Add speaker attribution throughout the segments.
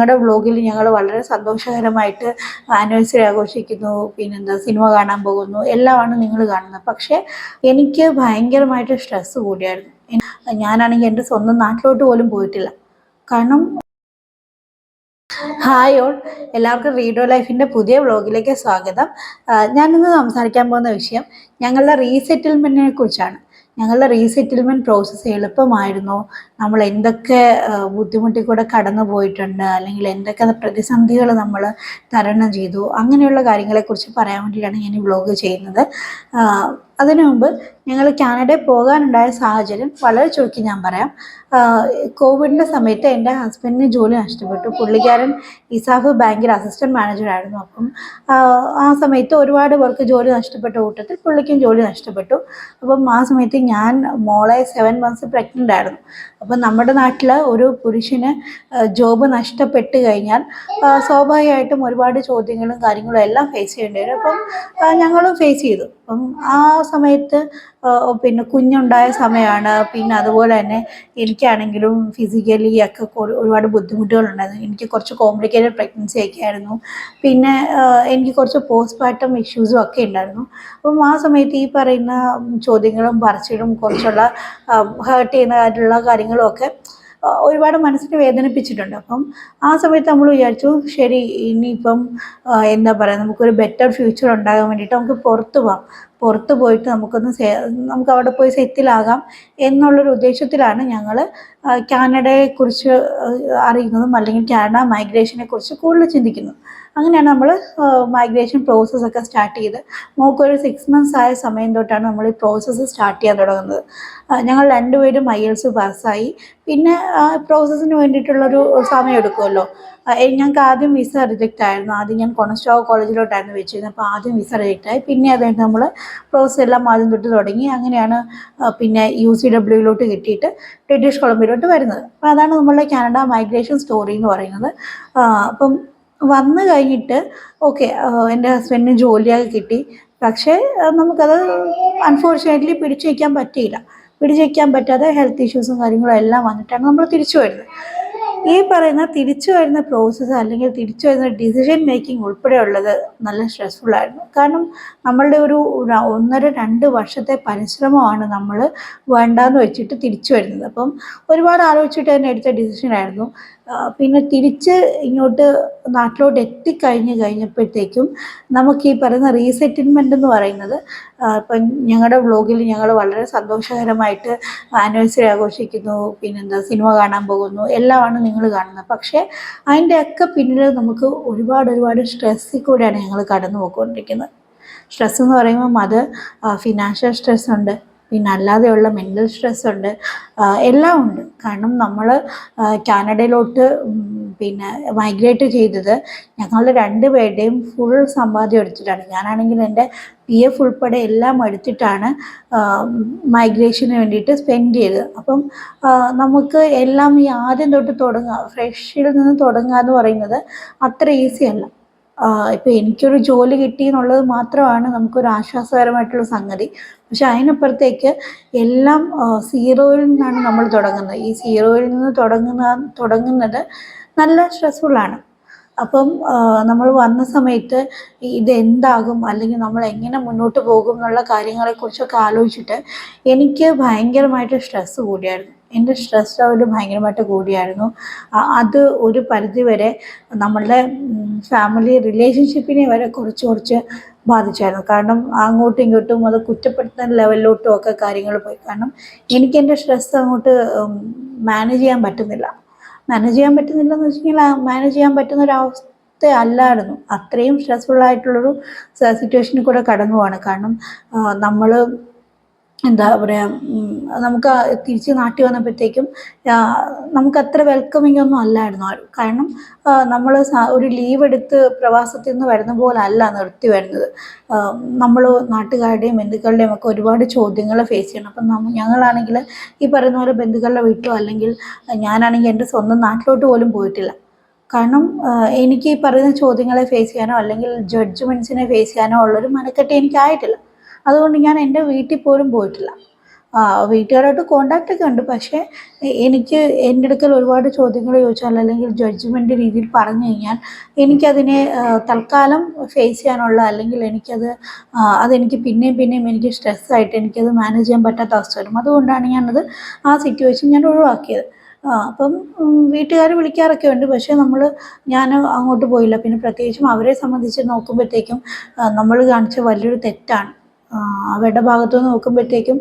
Speaker 1: ഞങ്ങളുടെ വ്ളോഗിൽ ഞങ്ങൾ വളരെ സന്തോഷകരമായിട്ട് ആനിവേഴ്സറി ആഘോഷിക്കുന്നു പിന്നെന്താ സിനിമ കാണാൻ പോകുന്നു എല്ലാമാണ് നിങ്ങൾ കാണുന്നത്. പക്ഷേ എനിക്ക് ഭയങ്കരമായിട്ട് സ്ട്രെസ്സ് കൂടിയായിരുന്നു. ഞാനാണെങ്കിൽ എന്റെ സ്വന്തം നാട്ടിലോട്ട് പോലും പോയിട്ടില്ല. കാരണം ഹായ് ഓൾ. എല്ലാവർക്കും റീഡോ ലൈഫിന്റെ പുതിയ വ്ളോഗിലേക്ക് സ്വാഗതം. ഞാനിന്ന് സംസാരിക്കാൻ പോകുന്ന വിഷയം ഞങ്ങളുടെ റീസെറ്റിൽമെന്റിനെ കുറിച്ചാണ്. ഞങ്ങളുടെ റീസെറ്റിൽമെന്റ് പ്രോസസ്സ് എളുപ്പമായിരുന്നു. നമ്മൾ എന്തൊക്കെ ബുദ്ധിമുട്ടി കൂടെ കടന്നു പോയിട്ടുണ്ട് അല്ലെങ്കിൽ എന്തൊക്കെ പ്രതിസന്ധികൾ നമ്മൾ തരണം ചെയ്തു അങ്ങനെയുള്ള കാര്യങ്ങളെക്കുറിച്ച് പറയാൻ വേണ്ടിയിട്ടാണ് ഞാൻ ഈ വ്ളോഗ് ചെയ്യുന്നത്. അതിനു മുമ്പ് ഞങ്ങൾ കാനഡയിൽ പോകാനുണ്ടായ സാഹചര്യം വളരെ ചുരുക്കി ഞാൻ പറയാം. കോവിഡിന്റെ സമയത്ത് എന്റെ ഹസ്ബൻഡിന് ജോലി നഷ്ടപ്പെട്ടു. പുള്ളിക്കാരൻ ഇസാഫ് ബാങ്കിൽ അസിസ്റ്റന്റ് മാനേജറായിരുന്നു അപ്പം. ആ, സമയത്ത് ഒരുപാട് പേർക്ക് ജോലി നഷ്ടപ്പെട്ട കൂട്ടത്തിൽ പുള്ളിക്കും ജോലി നഷ്ടപ്പെട്ടു. അപ്പം ആ സമയത്ത് ഞാൻ മോളെ സെവൻ മന്ത്സ് പ്രഗ്നന്റ് ആയിരുന്നു. അപ്പം നമ്മുടെ നാട്ടിൽ ഒരു പുരുഷന് ജോബ് നഷ്ടപ്പെട്ട് കഴിഞ്ഞാൽ സ്വാഭാവികമായിട്ടും ഒരുപാട് ചോദ്യങ്ങളും കാര്യങ്ങളും എല്ലാം ഫേസ് ചെയ്യേണ്ടി വരും. അപ്പം ഞങ്ങളും ഫേസ് ചെയ്തു. അപ്പം ആ സമയത്ത് പിന്നെ കുഞ്ഞുണ്ടായ സമയമാണ് പിന്നെ അതുപോലെ തന്നെ എനിക്കാണെങ്കിലും ഫിസിക്കലി ഒക്കെ ഒരുപാട് ബുദ്ധിമുട്ടുകളുണ്ടായിരുന്നു. എനിക്ക് കുറച്ച് കോംപ്ലിക്കേറ്റഡ് പ്രഗ്നൻസി ഒക്കെ ആയിരുന്നു. പിന്നെ എനിക്ക് കുറച്ച് പോസ്റ്റ് പാർട്ടം ഇഷ്യൂസും ഒക്കെ ഉണ്ടായിരുന്നു. അപ്പം ആ സമയത്ത് ഈ പറയുന്ന ചോദ്യങ്ങളും പറച്ചിലും കുറച്ചുള്ള ഹേർട്ട് ചെയ്യുന്നതായിട്ടുള്ള കാര്യങ്ങളും ഒക്കെ ഒരുപാട് മനസ്സിനെ വേദനിപ്പിച്ചിട്ടുണ്ട്. അപ്പം ആ സമയത്ത് നമ്മൾ വിചാരിച്ചു ശരി ഇനിയിപ്പം എന്താ പറയുക നമുക്കൊരു ബെറ്റർ ഫ്യൂച്ചർ ഉണ്ടാകാൻ വേണ്ടിയിട്ട് നമുക്ക് പുറത്ത് പോവാം. പുറത്ത് പോയിട്ട് നമുക്കൊന്ന് നമുക്ക് അവിടെ പോയി സെറ്റിലാകാം എന്നുള്ളൊരു ഉദ്ദേശത്തിലാണ് ഞങ്ങൾ കാനഡയെക്കുറിച്ച് അറിയുന്നതും അല്ലെങ്കിൽ കാനഡ മൈഗ്രേഷനെ കുറിച്ച് കൂടുതൽ ചിന്തിക്കുന്നത്. അങ്ങനെയാണ് നമ്മൾ മൈഗ്രേഷൻ പ്രോസസ്സ് ഒക്കെ സ്റ്റാർട്ട് ചെയ്ത്. മോക്കൊരു സിക്സ് മന്ത്സ് ആയ സമയം തൊട്ടാണ് നമ്മൾ ഈ പ്രോസസ്സ് സ്റ്റാർട്ട് ചെയ്യാൻ തുടങ്ങുന്നത്. ഞങ്ങൾ രണ്ടുപേരും ഐ എൽസ് പാസ്സായി പിന്നെ പ്രോസസ്സിന് വേണ്ടിയിട്ടുള്ളൊരു സമയം എടുക്കുമല്ലോ. ഞങ്ങൾക്ക് ആദ്യം വിസ റിജക്റ്റ് ആയിരുന്നു. ആദ്യം ഞാൻ കൊണസ്റ്റോവ് കോളേജിലോട്ടായിരുന്നു വെച്ചിരുന്നത്. അപ്പോൾ ആദ്യം വിസ റിജക്റ്റ് ആയി. പിന്നെ അത് നമ്മൾ പ്രോസസ്സ് എല്ലാം ആദ്യം തൊട്ട് തുടങ്ങി. അങ്ങനെയാണ് പിന്നെ യു സി ഡബ്ല്യുയിലോട്ട് കിട്ടിയിട്ട് ബ്രിട്ടീഷ് കൊളംബിയയിലോട്ട് വരുന്നത്. അപ്പോൾ അതാണ് നമ്മളുടെ കാനഡ മൈഗ്രേഷൻ സ്റ്റോറി എന്ന് പറയുന്നത്. അപ്പം വന്നു കഴിഞ്ഞിട്ട് ഓക്കെ എന്റെ ഹസ്ബൻഡിന് ജോലിയൊക്കെ കിട്ടി. പക്ഷേ നമുക്കത് അൺഫോർച്ചുനേറ്റ്ലി പിടിച്ചു വയ്ക്കാൻ പറ്റിയില്ല. പിടിച്ചു വയ്ക്കാൻ പറ്റാതെ ഹെൽത്ത് ഇഷ്യൂസും കാര്യങ്ങളും എല്ലാം വന്നിട്ടാണ് നമ്മൾ തിരിച്ചു വരുന്നത്. ഈ പറയുന്ന തിരിച്ചു വരുന്ന പ്രോസസ്സ് അല്ലെങ്കിൽ തിരിച്ചു വരുന്ന ഡിസിഷൻ മേക്കിംഗ് ഉൾപ്പെടെയുള്ളത് നല്ല സ്ട്രെസ്ഫുൾ ആയിരുന്നു. കാരണം നമ്മളുടെ ഒരു ഒന്നര രണ്ട് വർഷത്തെ പരിശ്രമമാണ് നമ്മൾ വേണ്ടാന്ന് വെച്ചിട്ട് തിരിച്ചു വരുന്നത്. അപ്പം ഒരുപാട് ആലോചിച്ചിട്ട് തന്നെ എടുത്ത ആ, പിന്നെ തിരിച്ച് ഇങ്ങോട്ട് നാട്ടിലോട്ട് എത്തിക്കഴിഞ്ഞ് കഴിഞ്ഞപ്പോഴത്തേക്കും നമുക്ക് ഈ പറയുന്ന റീസെറ്റിൽമെന്റ് എന്ന് പറയുന്നത് ഇപ്പം ഞങ്ങളുടെ വ്ളോഗിൽ ഞങ്ങൾ വളരെ സന്തോഷകരമായിട്ട് ആനിവേഴ്സറി ആഘോഷിക്കുന്നു പിന്നെന്താ സിനിമ കാണാൻ പോകുന്നു എല്ലാമാണ് നിങ്ങൾ കാണുന്നത്. പക്ഷേ അതിന്റെയൊക്കെ പിന്നിൽ നമുക്ക് ഒരുപാട് ഒരുപാട് സ്ട്രെസ്സിൽ കൂടെയാണ് ഞങ്ങൾ കടന്നു പോയിക്കൊണ്ടിരിക്കുന്നത് സ്ട്രെസ് എന്ന് പറയുമ്പം അത് ഫിനാൻഷ്യൽ സ്ട്രെസ് ഉണ്ട് പിന്നെ അല്ലാതെയുള്ള മെന്റൽ സ്ട്രെസ് ഉണ്ട്. എല്ലാം ഉണ്ട്. കാരണം നമ്മൾ കാനഡയിലോട്ട് പിന്നെ മൈഗ്രേറ്റ് ചെയ്തത് ഞങ്ങളുടെ രണ്ട് പേരുടെയും ഫുൾ സമ്പാദ്യം എടുത്തിട്ടാണ്. ഞാനാണെങ്കിൽ എന്റെ പി എഫ് ഉൾപ്പെടെ എല്ലാം എടുത്തിട്ടാണ് മൈഗ്രേഷന് വേണ്ടിയിട്ട് സ്പെൻഡ് ചെയ്തത്. അപ്പം നമുക്ക് എല്ലാം ഈ ആദ്യം തൊട്ട് തുടങ്ങുക ഫ്രഷിൽ നിന്ന് തുടങ്ങുക എന്ന് പറയുന്നത് അത്ര ഈസി അല്ല. ഇപ്പം എനിക്കൊരു ജോലി കിട്ടി എന്നുള്ളത് മാത്രമാണ് നമുക്കൊരു ആശ്വാസകരമായിട്ടുള്ള സംഗതി. പക്ഷെ അതിനപ്പുറത്തേക്ക് എല്ലാം സീറോയിൽ നിന്നാണ് നമ്മൾ തുടങ്ങുന്നത്. ഈ സീറോയിൽ നിന്ന് തുടങ്ങുന്ന തുടങ്ങുന്നത് നല്ല സ്ട്രെസ്ഫുള്ളാണ് അപ്പം നമ്മൾ വന്ന സമയത്ത് ഇതെന്താകും അല്ലെങ്കിൽ നമ്മൾ എങ്ങനെ മുന്നോട്ട് പോകും? എന്നുള്ള കാര്യങ്ങളെക്കുറിച്ചൊക്കെ ആലോചിച്ചിട്ട് എനിക്ക് ഭയങ്കരമായിട്ട് സ്ട്രെസ്സ് കൂടിയായിരുന്നു. എന്റെ സ്ട്രെസ് ലെവൽ ഭയങ്കരമായിട്ട് കൂടിയായിരുന്നു. അത് ഒരു പരിധി വരെ നമ്മളുടെ ഫാമിലി റിലേഷൻഷിപ്പിനെ വരെ കുറച്ച് കുറച്ച് ബാധിച്ചായിരുന്നു. കാരണം അങ്ങോട്ടും ഇങ്ങോട്ടും അത് കുറ്റപ്പെടുത്തുന്ന ലെവലിലോട്ടും ഒക്കെ കാര്യങ്ങൾ പോയി. കാരണം എനിക്ക് എന്റെ സ്ട്രെസ് അങ്ങോട്ട് മാനേജ് ചെയ്യാൻ പറ്റുന്നില്ല. മാനേജ് ചെയ്യാൻ പറ്റുന്നില്ല എന്ന് വെച്ച് കഴിഞ്ഞാൽ മാനേജ് ചെയ്യാൻ പറ്റുന്ന ഒരു അവസ്ഥ അല്ലായിരുന്നു അത്രയും സ്ട്രെസ്ഫുൾ ആയിട്ടുള്ളൊരു സിറ്റുവേഷനിൽ കൂടെ കടന്നു പോവാണ് കാരണം നമ്മൾ എന്താ പറയുക നമുക്ക് തിരിച്ച് നാട്ടിൽ വന്നപ്പോഴത്തേക്കും നമുക്ക് അത്ര വെൽക്കമിങ് ഒന്നും അല്ലായിരുന്നു. കാരണം നമ്മൾ ഒരു ലീവ് എടുത്ത് പ്രവാസത്തിൽ നിന്ന് വരുന്ന പോലെ അല്ല നിർത്തി വരുന്നത്. നമ്മൾ നാട്ടുകാരുടെയും ബന്ധുക്കളുടെയും ഒക്കെ ഒരുപാട് ചോദ്യങ്ങൾ ഫേസ് ചെയ്യണം. അപ്പം നമ്മ ഞങ്ങളാണെങ്കിൽ ഈ പറയുന്ന പോലെ ബന്ധുക്കളുടെ വീട്ടിലോ അല്ലെങ്കിൽ ഞാനാണെങ്കിൽ എന്റെ സ്വന്തം നാട്ടിലോട്ട് പോലും പോയിട്ടില്ല. കാരണം എനിക്ക് ഈ പറയുന്ന ചോദ്യങ്ങളെ ഫേസ് ചെയ്യാനോ അല്ലെങ്കിൽ ജഡ്ജ്മെന്റ്സിനെ ഫേസ് ചെയ്യാനോ ഉള്ളൊരു മനക്കെട്ട് എനിക്കായിട്ടില്ല. അതുകൊണ്ട് ഞാൻ എന്റെ വീട്ടിൽ പോലും പോയിട്ടില്ല. വീട്ടുകാരായിട്ട് കോണ്ടാക്റ്റ് ഒക്കെ ഉണ്ട്. പക്ഷേ എനിക്ക് എന്റെ അടുക്കൽ ഒരുപാട് ചോദ്യങ്ങൾ ചോദിച്ചാൽ അല്ലെങ്കിൽ ജഡ്ജ്മെന്റ് രീതിയിൽ പറഞ്ഞു കഴിഞ്ഞാൽ എനിക്കതിനെ തൽക്കാലം ഫേസ് ചെയ്യാനുള്ള അല്ലെങ്കിൽ എനിക്കത് അതെനിക്ക് പിന്നെയും പിന്നെയും എനിക്ക് സ്ട്രെസ്സായിട്ട് എനിക്കത് മാനേജ് ചെയ്യാൻ പറ്റാത്ത അവസ്ഥ വരും. അതുകൊണ്ടാണ് ഞാനത് ആ സിറ്റുവേഷൻ ഞാൻ ഒഴിവാക്കിയത്. അപ്പം വീട്ടുകാർ വിളിക്കാറൊക്കെ ഉണ്ട്. പക്ഷേ നമ്മൾ ഞാൻ അങ്ങോട്ട് പോയില്ല. പിന്നെ പ്രത്യേകിച്ചും അവരെ സംബന്ധിച്ച് നോക്കുമ്പോഴത്തേക്കും നമ്മൾ കാണിച്ച വലിയൊരു തെറ്റാണ്. അവരുടെ ഭാഗത്തു നിന്ന് നോക്കുമ്പോഴത്തേക്കും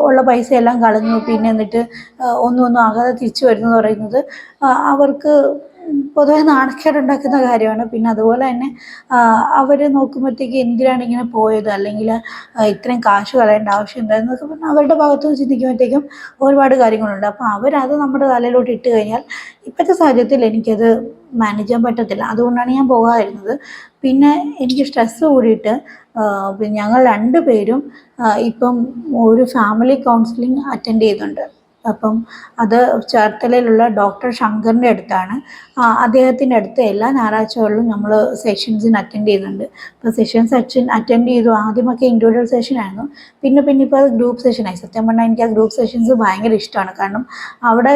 Speaker 1: ഉള്ള പൈസ എല്ലാം കളഞ്ഞു. പിന്നെ എന്നിട്ട് ഒന്നും ഒന്നും ആകാതെ തിരിച്ചു വരുന്നു പറയുന്നത് അവർക്ക് പൊതുവെ നാണക്കേടുണ്ടാക്കുന്ന കാര്യമാണ്. പിന്നെ അതുപോലെ തന്നെ അവർ നോക്കുമ്പോഴത്തേക്ക് എന്തിനാണ് ഇങ്ങനെ പോയത്? അല്ലെങ്കിൽ ഇത്രയും കാശ് കളയേണ്ട ആവശ്യം എന്തായെന്നൊക്കെ പറഞ്ഞാൽ അവരുടെ ഭാഗത്ത് ചിന്തിക്കുമ്പോഴത്തേക്കും ഒരുപാട് കാര്യങ്ങളുണ്ട്. അപ്പോൾ അവരത് നമ്മുടെ തലയിലോട്ട് ഇട്ട് കഴിഞ്ഞാൽ ഇപ്പോഴത്തെ സാഹചര്യത്തിൽ എനിക്കത് മാനേജ് ചെയ്യാൻ പറ്റത്തില്ല. അതുകൊണ്ടാണ് ഞാൻ പോകാതിരുന്നത്. പിന്നെ എനിക്ക് സ്ട്രെസ്സ് കൂടിയിട്ട് ഞങ്ങൾ രണ്ട് പേരും ആ, ഇപ്പം ഒരു ഫാമിലി കൗൺസിലിംഗ് അറ്റൻഡ് ചെയ്യുന്നുണ്ട് അപ്പം അത് ചേർത്തലയിലുള്ള ഡോക്ടർ ശങ്കറിന്റെ അടുത്താണ്. അദ്ദേഹത്തിന്റെ അടുത്ത് എല്ലാ ഞായറാഴ്ചകളിലും നമ്മൾ സെഷൻസിന് അറ്റൻഡ് ചെയ്യുന്നുണ്ട്. അപ്പോൾ സെഷൻസ് അറ്റൻ അറ്റൻഡ് ചെയ്തു. ആദ്യമൊക്കെ ഇൻഡിവിജ്വൽ സെഷൻ ആയിരുന്നു. പിന്നെ പിന്നെ ഇപ്പോൾ അത് ഗ്രൂപ്പ് സെഷനായി സത്യം പറഞ്ഞാൽ എനിക്ക് ആ ഗ്രൂപ്പ് സെഷൻസ് ഭയങ്കര ഇഷ്ടമാണ്. കാരണം അവിടെ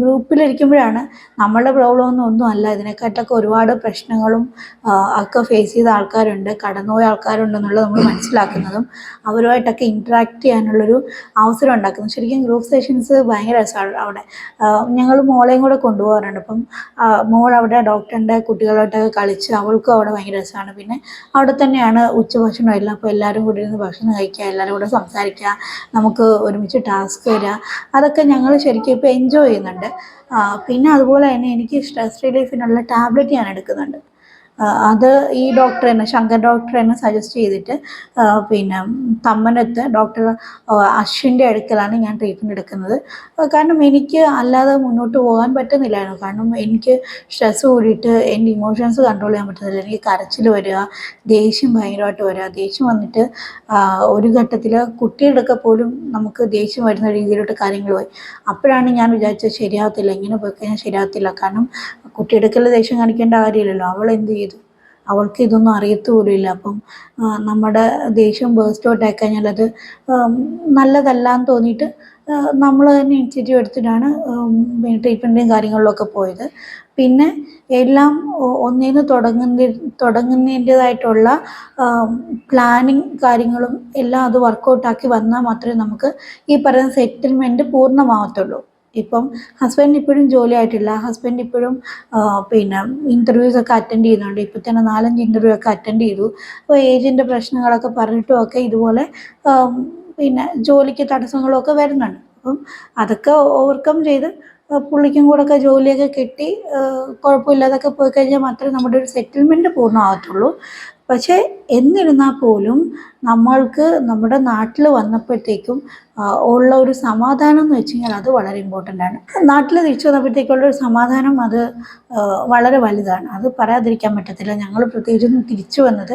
Speaker 1: ഗ്രൂപ്പിലിരിക്കുമ്പോഴാണ് നമ്മളുടെ പ്രോബ്ലം ഒന്നും അല്ല ഇതിനെക്കാട്ടൊക്കെ ഒരുപാട് പ്രശ്നങ്ങളും ഒക്കെ ഫേസ് ചെയ്ത ആൾക്കാരുണ്ട്. കടന്നുപോയ ആൾക്കാരുണ്ടെന്നുള്ളത് നമ്മൾ മനസ്സിലാക്കുന്നതും അവരുമായിട്ടൊക്കെ ഇൻട്രാക്ട് ചെയ്യാനുള്ളൊരു അവസരം ഉണ്ടാക്കുന്നു. ശരിക്കും ഗ്രൂപ്പ് സെഷൻസ് ഭയങ്കര രസമാണ് അവിടെ. ഞങ്ങൾ മോളെയും കൂടെ കൊണ്ടുപോകാറുണ്ട്. അപ്പം മോൾ അവിടെ ഡോക്ടറിന്റെ കുട്ടികളായിട്ടൊക്കെ കളിച്ച് അവൾക്കും അവിടെ ഭയങ്കര രസമാണ്. പിന്നെ അവിടെ തന്നെയാണ് ഉച്ചഭക്ഷണം എല്ലാം. അപ്പോൾ എല്ലാവരും കൂടി ഇരുന്ന് ഭക്ഷണം കഴിക്കുക എല്ലാവരും കൂടെ സംസാരിക്കുക നമുക്ക് ഒരുമിച്ച് ടാസ്ക് തരിക അതൊക്കെ ഞങ്ങൾ ശരിക്കും ഇപ്പോൾ എൻജോയ് ചെയ്യുന്നുണ്ട്. ആ, പിന്നെ അതുപോലെ തന്നെ എനിക്ക് സ്ട്രെസ് റിലീഫിനുള്ള ടാബ്ലറ്റ് ഞാൻ എടുക്കുന്നുണ്ട്. അത് ഈ ഡോക്ടർ തന്നെ ശങ്കർ ഡോക്ടർ തന്നെ സജസ്റ്റ് ചെയ്തിട്ട് പിന്നെ തമ്മനത്ത് ഡോക്ടർ അശ്വിന്റെ അടുക്കലാണ് ഞാൻ ട്രീറ്റ്മെന്റ് എടുക്കുന്നത്. കാരണം എനിക്ക് അല്ലാതെ മുന്നോട്ട് പോകാൻ പറ്റുന്നില്ലായിരുന്നു. കാരണം എനിക്ക് സ്ട്രെസ് കൂടിയിട്ട് എന്റെ ഇമോഷൻസ് കൺട്രോൾ ചെയ്യാൻ പറ്റുന്നില്ല. എനിക്ക് കരച്ചിൽ വരിക ദേഷ്യം ഭയങ്കരമായിട്ട് വരിക. ദേഷ്യം വന്നിട്ട് ഒരു ഘട്ടത്തിൽ കുട്ടികളുടെയൊക്കെ പോലും നമുക്ക് ദേഷ്യം വരുന്ന രീതിയിലോട്ട് കാര്യങ്ങൾ പോയി. അപ്പോഴാണ് ഞാൻ വിചാരിച്ചത് ശരിയാകത്തില്ല ഇങ്ങനെ പോയി കഴിഞ്ഞാൽ ശരിയാകത്തില്ല കാരണം കുട്ടിയെടുക്കൽ ദേഷ്യം കാണിക്കേണ്ട കാര്യമില്ലല്ലോ. അവൾ എന്ത് അവൾക്ക് ഇതൊന്നും അറിയത്തുപോലുമില്ല. അപ്പം നമ്മുടെ ദേഷ്യം ബേസ്റ്റ് ഔട്ട് കഴിഞ്ഞാൽ അത് നല്ലതല്ല എന്ന് തോന്നിയിട്ട് നമ്മൾ തന്നെ ഇനിഷ്യേറ്റീവ് എടുത്തിട്ടാണ് ട്രീറ്റ്മെന്റും കാര്യങ്ങളിലൊക്കെ പോയത്. പിന്നെ എല്ലാം ഒന്നേന്ന് തുടങ്ങുന്ന തുടങ്ങുന്നതിന്റെതായിട്ടുള്ള പ്ലാനിങ് കാര്യങ്ങളും എല്ലാം അത് വർക്കൗട്ടാക്കി വന്നാൽ മാത്രമേ നമുക്ക് ഈ പറയുന്ന സെറ്റിൽമെന്റ് പൂർണമാവത്തുള്ളൂ. ഇപ്പം ഹസ്ബൻഡ് ഇപ്പോഴും ജോലി ആയിട്ടില്ല. ഹസ്ബൻഡ് ഇപ്പോഴും പിന്നെ ഇന്റർവ്യൂസ് ഒക്കെ അറ്റൻഡ് ചെയ്യുന്നുണ്ട്. ഇപ്പം തന്നെ നാലഞ്ച് ഇന്റർവ്യൂ ഒക്കെ അറ്റൻഡ് ചെയ്തു. അപ്പോൾ ഏജിന്റെ പ്രശ്നങ്ങളൊക്കെ പറഞ്ഞിട്ടും ഒക്കെ ഇതുപോലെ പിന്നെ ജോലിക്ക് തടസ്സങ്ങളൊക്കെ വരുന്നുണ്ട്. അപ്പം അതൊക്കെ ഓവർകം ചെയ്ത് പുള്ളിക്കും കൂടെ ഒക്കെ ജോലിയൊക്കെ കിട്ടി. കുഴപ്പമില്ലാതൊക്കെ പോയി കഴിഞ്ഞാൽ മാത്രമേ നമ്മുടെ ഒരു സെറ്റിൽമെന്റ് പൂർണമാകത്തുള്ളൂ പക്ഷേ എന്നിരുന്നാൽ പോലും നമ്മൾക്ക് നമ്മുടെ നാട്ടിൽ വന്നപ്പോഴത്തേക്കും ഉള്ള ഒരു സമാധാനം എന്ന് വെച്ച് കഴിഞ്ഞാൽ അത് വളരെ ഇമ്പോർട്ടന്റ് ആണ്. നാട്ടിൽ തിരിച്ചു വന്നപ്പോഴത്തേക്കുള്ള ഒരു സമാധാനം അത് വളരെ വലുതാണ്. അത് പറയാതിരിക്കാൻ പറ്റത്തില്ല. ഞങ്ങൾ പ്രത്യേകിച്ചും തിരിച്ചു വന്നത്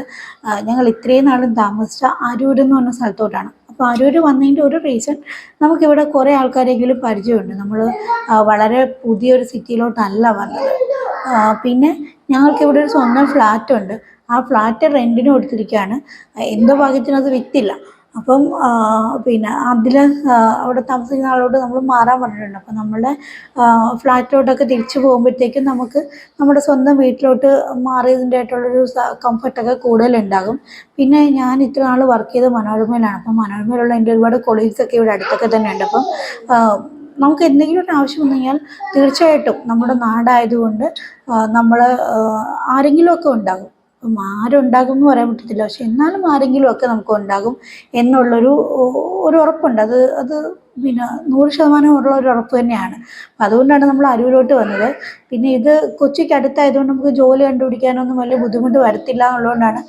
Speaker 1: ഞങ്ങൾ ഇത്രയും നാളും താമസിച്ച അരൂർ എന്ന് പറഞ്ഞ സ്ഥലത്തോട്ടാണ്. അപ്പോൾ അരൂർ വന്നതിന്റെ ഒരു റീസൺ നമുക്കിവിടെ കുറേ ആൾക്കാരെങ്കിലും പരിചയമുണ്ട്. നമ്മൾ വളരെ പുതിയൊരു സിറ്റിയിലോട്ടല്ല വന്നത്. പിന്നെ ഞങ്ങൾക്ക് ഇവിടെ ഒരു സ്വന്തം ഫ്ലാറ്റ് ഉണ്ട്. ആ ഫ്ലാറ്റ് റെന്റിന് കൊടുത്തിരിക്കുകയാണ് എന്തോ ഭാഗ്യത്തിന് അത് വിറ്റില്ല. അപ്പം പിന്നെ അതിൽ അവിടെ താമസിക്കുന്ന ആളോട് നമ്മൾ മാറാൻ പറഞ്ഞിട്ടുണ്ട്. അപ്പം നമ്മളുടെ ഫ്ലാറ്റിലോട്ടൊക്കെ തിരിച്ചു പോകുമ്പോഴത്തേക്കും നമുക്ക് നമ്മുടെ സ്വന്തം വീട്ടിലോട്ട് മാറിയതിന്റെ ആയിട്ടുള്ളൊരു കംഫർട്ടൊക്കെ കൂടുതലുണ്ടാകും. പിന്നെ ഞാൻ ഇത്ര നാൾ വർക്ക് ചെയ്ത് മനോരമയിലാണ്. അപ്പം മനോരമയിലുള്ള എന്റെ ഒരുപാട് കൊളീഗ്സൊക്കെ ഇവിടെ അടുത്തൊക്കെ തന്നെയുണ്ട്. അപ്പം നമുക്ക് എന്തെങ്കിലും ഒരു ആവശ്യം വന്നു കഴിഞ്ഞാൽ തീർച്ചയായിട്ടും നമ്മുടെ നാടായതുകൊണ്ട് നമ്മൾ ആരെങ്കിലുമൊക്കെ ഉണ്ടാകും. ആരുണ്ടാകും എന്ന് പറയാൻ പറ്റത്തില്ല. പക്ഷെ എന്നാലും ആരെങ്കിലും ഒക്കെ നമുക്ക് ഉണ്ടാകും എന്നുള്ളൊരു ഒരു ഉറപ്പുണ്ട്. അത് അത് പിന്നെ നൂറ് ശതമാനം ഉള്ള ഒരു ഉറപ്പ് തന്നെയാണ്. അപ്പം അതുകൊണ്ടാണ് നമ്മൾ അരൂരോട്ട് വന്നത്. പിന്നെ ഇത് കൊച്ചിക്ക് അടുത്തായതുകൊണ്ട് നമുക്ക് ജോലി കണ്ടുപിടിക്കാനൊന്നും വലിയ ബുദ്ധിമുട്ട് വരത്തില്ല എന്നുള്ളതുകൊണ്ടാണ്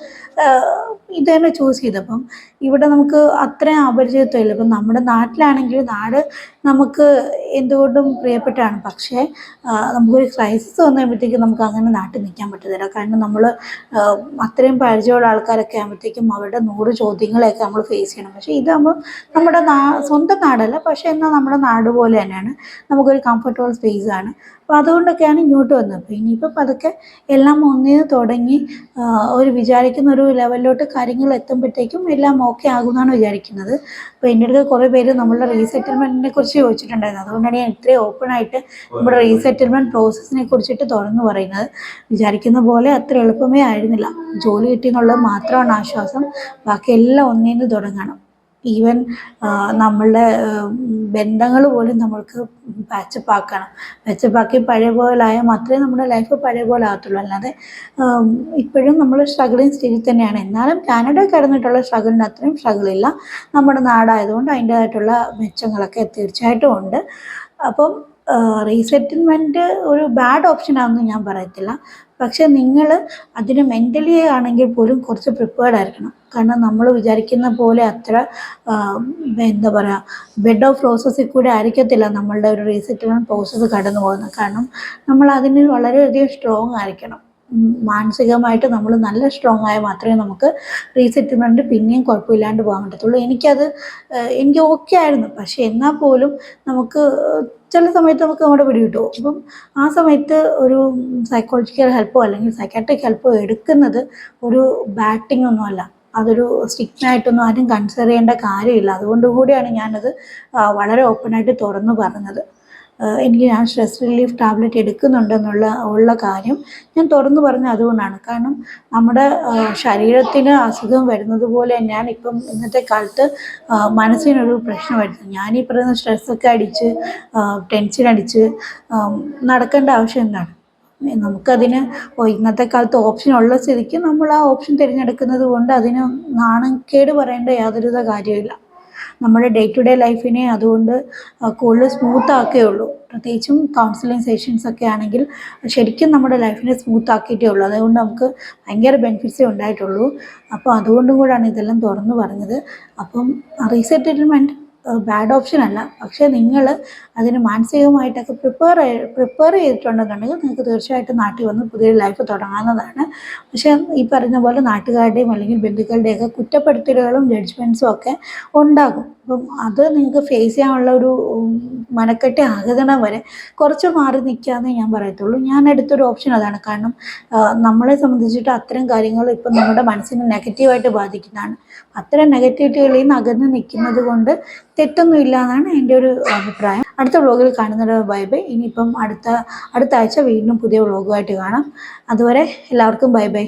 Speaker 1: ഇത് തന്നെ ചൂസ് ചെയ്തത് അപ്പം ഇവിടെ നമുക്ക് അത്രയും അപരിചിതത്വമില്ല. ഇപ്പം നമ്മുടെ നാട്ടിലാണെങ്കിൽ നാട് നമുക്ക് എന്തുകൊണ്ടും പ്രിയപ്പെട്ടാണ് പക്ഷേ നമുക്കൊരു ക്രൈസിസ് വന്നു കഴിയുമ്പോഴത്തേക്കും നമുക്ക് അങ്ങനെ നാട്ടിൽ നിൽക്കാൻ പറ്റത്തില്ല. കാരണം നമ്മൾ അത്രയും പരിചയമുള്ള ആൾക്കാരൊക്കെ ആകുമ്പോഴത്തേക്കും അവരുടെ നൂറ് ചോദ്യങ്ങളെയൊക്കെ നമ്മൾ ഫേസ് ചെയ്യണം. പക്ഷേ ഇതാകുമ്പോൾ നമ്മുടെ നാ സ്വന്തം നാടല്ല. പക്ഷേ എന്നാൽ നമ്മുടെ നാട് പോലെ തന്നെയാണ്. നമുക്കൊരു കംഫർട്ടബിൾ സ്പേസ് ആണ്. അപ്പോൾ അതുകൊണ്ടൊക്കെയാണ് അങ്ങനെയാണ് ഇങ്ങോട്ട് വന്നത്. അപ്പോൾ ഇനിയിപ്പോൾ പതുക്കെ എല്ലാം ഒന്നിന് തുടങ്ങി ഒരു വിചാരിക്കുന്ന ഒരു ലെവലിലോട്ട് കാര്യങ്ങൾ എത്തുമ്പോഴത്തേക്കും എല്ലാം ഓക്കെ ആകുമെന്നാണ് വിചാരിക്കുന്നത്. അപ്പോൾ എന്റെ അടുത്ത് കുറേ പേര് നമ്മളുടെ റീസെറ്റിൽമെന്റിനെ കുറിച്ച് ചോദിച്ചിട്ടുണ്ടായിരുന്നു. അതുകൊണ്ടാണ് ഞാൻ ഇത്രയും ഓപ്പൺ ആയിട്ട് നമ്മുടെ റീസെറ്റിൽമെന്റ് പ്രോസസ്സിനെ കുറിച്ചിട്ട് തുറന്നു പറയുന്നത്. വിചാരിക്കുന്ന പോലെ അത്ര എളുപ്പമേ ആയിരുന്നില്ല. ജോലി കിട്ടിയെന്നുള്ളത് മാത്രമാണ് ആശ്വാസം. ബാക്കി എല്ലാം ഒന്നിന് തുടങ്ങണം. ഈവൻ നമ്മളുടെ ബന്ധങ്ങൾ പോലും നമ്മൾക്ക് പാച്ചപ്പ് ആക്കണം. പാച്ചപ്പ് ആക്കി പഴയ പോലായാൽ മാത്രമേ നമ്മുടെ ലൈഫ് പഴയ പോലെ ആകത്തുള്ളൂ. അല്ലാതെ ഇപ്പോഴും നമ്മൾ സ്ട്രഗിളിങ് സ്റ്റേജിൽ തന്നെയാണ്. എന്നാലും കാനഡ കടന്നിട്ടുള്ള സ്ട്രഗിളിന്റെ അത്രയും സ്ട്രഗിളില്ല നമ്മുടെ നാടായതുകൊണ്ട് അതിന്റേതായിട്ടുള്ള മെച്ചങ്ങളൊക്കെ തീർച്ചയായിട്ടും ഉണ്ട്. അപ്പം റീസെറ്റിൽമെന്റ് ഒരു ബാഡ് ഓപ്ഷൻ ആണെന്ന് ഞാൻ പറയത്തില്ല. പക്ഷെ നിങ്ങൾ അതിന് മെന്റലി ആണെങ്കിൽ പോലും കുറച്ച് പ്രിപ്പേർഡ് ആയിരിക്കണം. കാരണം നമ്മൾ വിചാരിക്കുന്ന പോലെ അത്ര എന്താ പറയുക ബെഡ് ഓഫ് പ്രോസസ്സിൽ കൂടെ ആയിരിക്കത്തില്ല നമ്മളുടെ ഒരു റീസെറ്റിൽമെന്റ് പ്രോസസ്സ് കടന്നു പോകുന്നത്. കാരണം നമ്മൾ അതിന് വളരെയധികം സ്ട്രോങ് ആയിരിക്കണം. മാനസികമായിട്ട് നമ്മൾ നല്ല സ്ട്രോങ് ആയാൽ മാത്രമേ നമുക്ക് റീസെറ്റിൽമെന്റ് പിന്നെയും കുഴപ്പമില്ലാണ്ട് പോകാൻ പറ്റത്തുള്ളൂ. എനിക്കത് എനിക്ക് ഓക്കെ ആയിരുന്നു. പക്ഷേ എന്നാൽ പോലും നമുക്ക് ചില സമയത്ത് നമുക്ക് നമ്മുടെ പിടി കിട്ടും അപ്പം ആ സമയത്ത് ഒരു സൈക്കോളജിക്കൽ ഹെൽപ്പോ അല്ലെങ്കിൽ സൈക്കാട്രിക് ഹെൽപ്പോ എടുക്കുന്നത് ഒരു ബാറ്റിംഗ് ഒന്നുമല്ല അതൊരു സ്റ്റിഗ്മായിട്ടൊന്നും ആരും കൺസിഡർ ചെയ്യേണ്ട കാര്യമില്ല. അതുകൊണ്ട് കൂടിയാണ് ഞാനത് വളരെ ഓപ്പണായിട്ട് തുറന്നു പറഞ്ഞത്. എനിക്ക് ഞാൻ സ്ട്രെസ് റിലീഫ് ടാബ്ലറ്റ് എടുക്കുന്നുണ്ടെന്നുള്ള ഉള്ള കാര്യം ഞാൻ തുറന്നു പറഞ്ഞ അതുകൊണ്ടാണ്. കാരണം നമ്മുടെ ശരീരത്തിന് അസുഖം വരുന്നത് പോലെ ഞാൻ ഇപ്പം ഇന്നത്തെ കാലത്ത് മനസ്സിനൊരു പ്രശ്നം വരുന്നു. ഞാൻ ഈ പറയുന്ന സ്ട്രെസ്സൊക്കെ അടിച്ച് ടെൻഷൻ അടിച്ച് നടക്കേണ്ട ആവശ്യം എന്താണ്? നമുക്കതിന് ഇന്നത്തെ കാലത്ത് ഓപ്ഷൻ ഉള്ള സ്ഥിതിക്ക് നമ്മൾ ആ ഓപ്ഷൻ തിരഞ്ഞെടുക്കുന്നത് കൊണ്ട് അതിന് നാണക്കേട് പറയേണ്ട യാതൊരുവിധ കാര്യമില്ല നമ്മുടെ ഡേ ടു ഡേ ലൈഫിനെ അതുകൊണ്ട് കൂടുതൽ ആക്കുകയുള്ളൂ. പ്രത്യേകിച്ചും കൗൺസിലിംഗ് സെഷൻസ് ഒക്കെ ആണെങ്കിൽ ശരിക്കും നമ്മുടെ ലൈഫിനെ സ്മൂത്ത് ആക്കിയിട്ടേ ഉള്ളൂ. അതുകൊണ്ട് നമുക്ക് ഭയങ്കര ബെനിഫിറ്റ്സേ ഉണ്ടായിട്ടുള്ളൂ. അപ്പോൾ അതുകൊണ്ടും കൂടാണ് ഇതെല്ലാം തുറന്നു പറഞ്ഞത്. അപ്പം റീസെറ്റിൽമെന്റ് ബാഡ് ഓപ്ഷൻ അല്ല. പക്ഷേ നിങ്ങൾ അതിന് മാനസികമായിട്ടൊക്കെ പ്രിപ്പയർ പ്രിപ്പയർ ചെയ്തിട്ടുണ്ടെന്നുണ്ടെങ്കിൽ നിങ്ങൾക്ക് തീർച്ചയായിട്ടും നാട്ടിൽ വന്ന് പുതിയൊരു ലൈഫ് തുടങ്ങാവുന്നതാണ്. പക്ഷേ ഈ പറഞ്ഞ പോലെ നാട്ടുകാരുടെയും അല്ലെങ്കിൽ ബന്ധുക്കളുടെയൊക്കെ കുറ്റപ്പെടുത്തലുകളും ജഡ്ജ്മെന്റ്സും ഒക്കെ ഉണ്ടാകും. അപ്പം അത് നിങ്ങൾക്ക് ഫേസ് ചെയ്യാനുള്ള ഒരു മനക്കെട്ടി ആകണം വരെ കുറച്ച് മാറി നിൽക്കാമെന്നേ ഞാൻ പറയത്തുള്ളൂ. ഞാൻ എടുത്തൊരു ഓപ്ഷൻ അതാണ്. കാരണം നമ്മളെ സംബന്ധിച്ചിട്ട് അത്തരം കാര്യങ്ങൾ ഇപ്പം നമ്മുടെ മനസ്സിനെ നെഗറ്റീവായിട്ട് ബാധിക്കുന്നതാണ്. അത്തരം നെഗറ്റിവിറ്റികളിൽ നിന്ന് അകന്ന് നിൽക്കുന്നത് കൊണ്ട് തെറ്റൊന്നുമില്ല എന്നാണ് എന്റെ ഒരു അഭിപ്രായം. അടുത്ത വ്ളോഗിൽ കാണുന്നത് ബൈ ബൈ. ഇനിയിപ്പം അടുത്ത അടുത്ത ആഴ്ച വീണ്ടും പുതിയ വ്ളോഗുമായിട്ട് കാണാം. അതുവരെ എല്ലാവർക്കും ബൈ ബൈ.